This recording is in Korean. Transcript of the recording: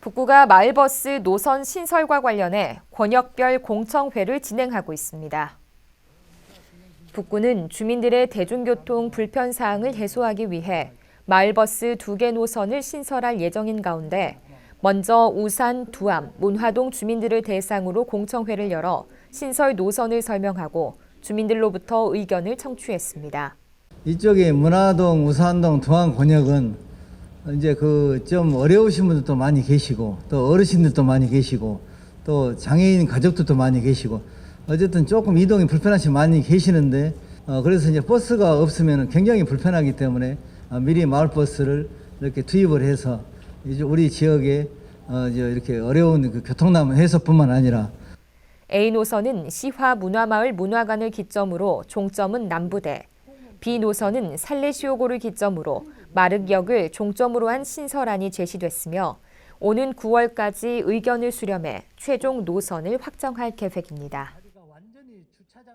북구가 마을버스 노선 신설과 관련해 권역별 공청회를 진행하고 있습니다. 북구는 주민들의 대중교통 불편 사항을 해소하기 위해 마을버스 두 개 노선을 신설할 예정인 가운데 먼저 우산, 두암, 문화동 주민들을 대상으로 공청회를 열어 신설 노선을 설명하고 주민들로부터 의견을 청취했습니다. 이쪽에 문화동, 우산동, 동안 권역은 이제 그 좀 어려우신 분들도 많이 계시고 또 어르신들도 많이 계시고 또 장애인 가족들도 많이 계시고 어쨌든 조금 이동이 불편하신 많이 계시는데 어 그래서 이제 버스가 없으면 굉장히 불편하기 때문에 어 미리 마을 버스를 이렇게 투입을 해서 이제 우리 지역에 어 이렇게 어려운 그 교통난 해소뿐만 아니라. A 노선은 시화 문화마을 문화관을 기점으로 종점은 남부대, B 노선은 살레시오고를 기점으로 마륵역을 종점으로 한 신설안이 제시됐으며 오는 9월까지 의견을 수렴해 최종 노선을 확정할 계획입니다.